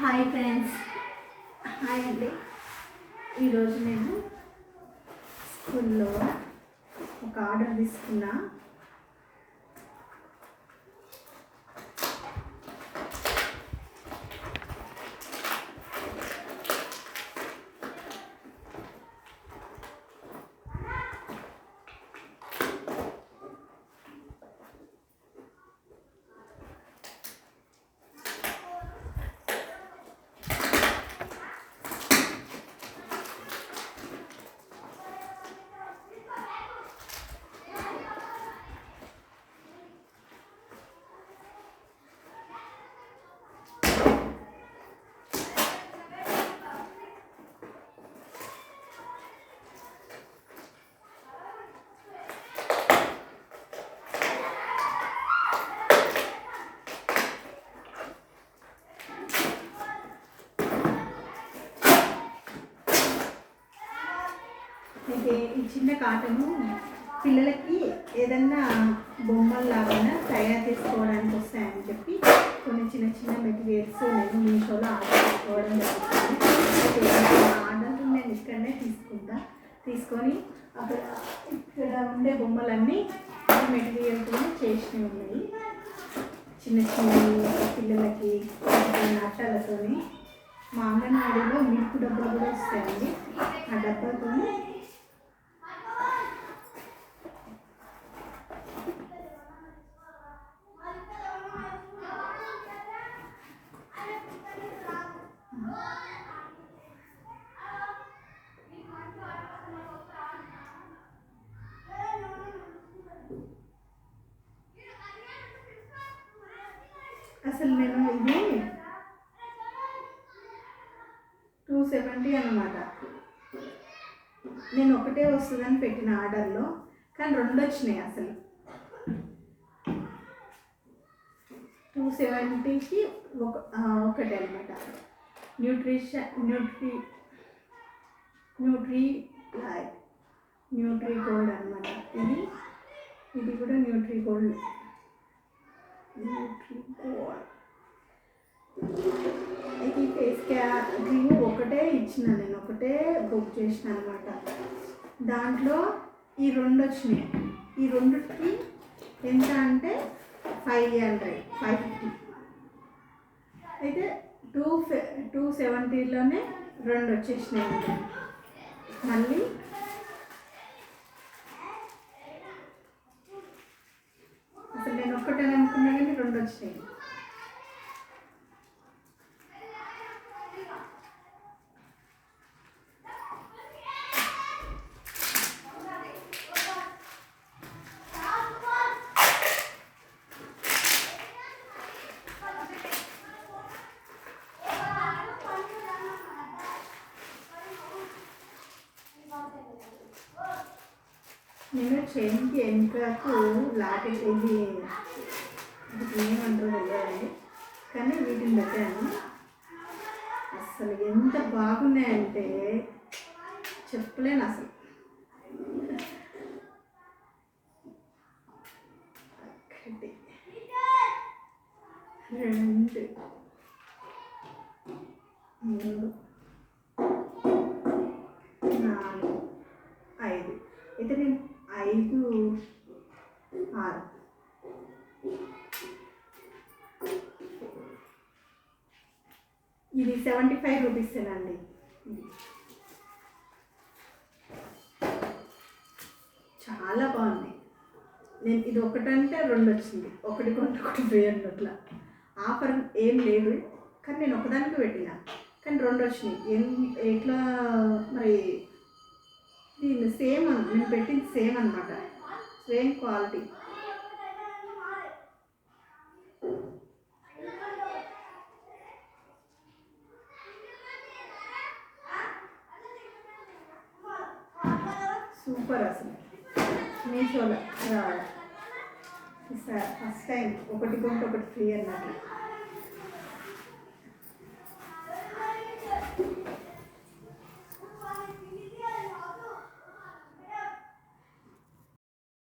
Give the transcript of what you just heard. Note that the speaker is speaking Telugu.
Hi friends. హాయ్ అండి. ఈరోజు నేను స్కూల్లో ఒక ఆర్డర్ తీసుకున్నా. అయితే ఈ చిన్న కాటను పిల్లలకి ఏదన్నా బొమ్మల్లాగా తయారు చేసుకోవడానికి వస్తాయని చెప్పి కొన్ని చిన్న చిన్న మెటీరియల్స్ నేను మీషోలో ఆర్డర్ చేసుకోవడం జరుగుతుంది. ఆర్డర్ నేను ఇక్కడనే తీసుకుంటా. తీసుకొని అక్కడ ఇక్కడ ఉండే బొమ్మలన్నీ మెటీరియల్తో చేసినవి ఉన్నాయి. చిన్న చిన్న పిల్లలకి అట్టలతోని. మా అంగన్వాడీలో మిల్క్ డబ్బులు కూడా వస్తాయండి. అసలు నేను ఇది టూ సెవెంటీ అనమాట నేను ఒకటే వస్తుందని పెట్టిన ఆర్డర్లో కానీ రెండు వచ్చినాయి అసలు. టూ సెవెంటీకి ఒక ఒకటే అనమాట nutrition nutri nutri life nutri gold అనమాట ఇది ఇది కూడా న్యూట్రీ న్యూట్రీ గోల్డ్ అయితే ఈ ఫేస్ క్యాప్ క్రీమ్ ఒకటే ఇచ్చిన నేను ఒకటే బుక్ చేసిన అనమాట దాంట్లో ఈ రెండు వచ్చినాయి. ఈ రెండుకి ఎంత అంటే ఫైవ్ హండ్రెడ్ ఫైవ్ ఫిఫ్టీ అయితే టూ టూ సెవెంటీలోనే రెండు వచ్చేసినాయి మళ్ళీ అసలు నేను ఒక్కటే అనుకున్నాను రెండు వచ్చినాయి నేను చైన్కి వెనుకకు లాటి ఇది ఇది ఏమంటారో తెలియదండి. కానీ వీటిని పెట్టాను. అసలు ఎంత బాగున్నాయంటే చెప్పలేను అసలు. ఒకటి రెండు మూడు. ఇది సెవెంటీ ఫైవ్ రూపీసేనండి ఇది. చాలా బాగుంది. నేను ఇది ఒకటంటే రెండు వచ్చింది. ఒకటి కొంటే ఒకటి వేయండి అట్లా ఆఫర్ ఏం లేదు. కానీ నేను ఒకదానికి పెట్టిన. కానీ రెండు వచ్చినాయి. ఏం ఎట్లా మరి దీన్ని సేమ్ నేను పెట్టింది సేమ్ అనమాట సేమ్ క్వాలిటీ. సూపర్ అసలు. మీషోలో ఫస్ట్ టైం ఒకటి కొంటే ఒకటి ఫ్రీ అన్నట్లు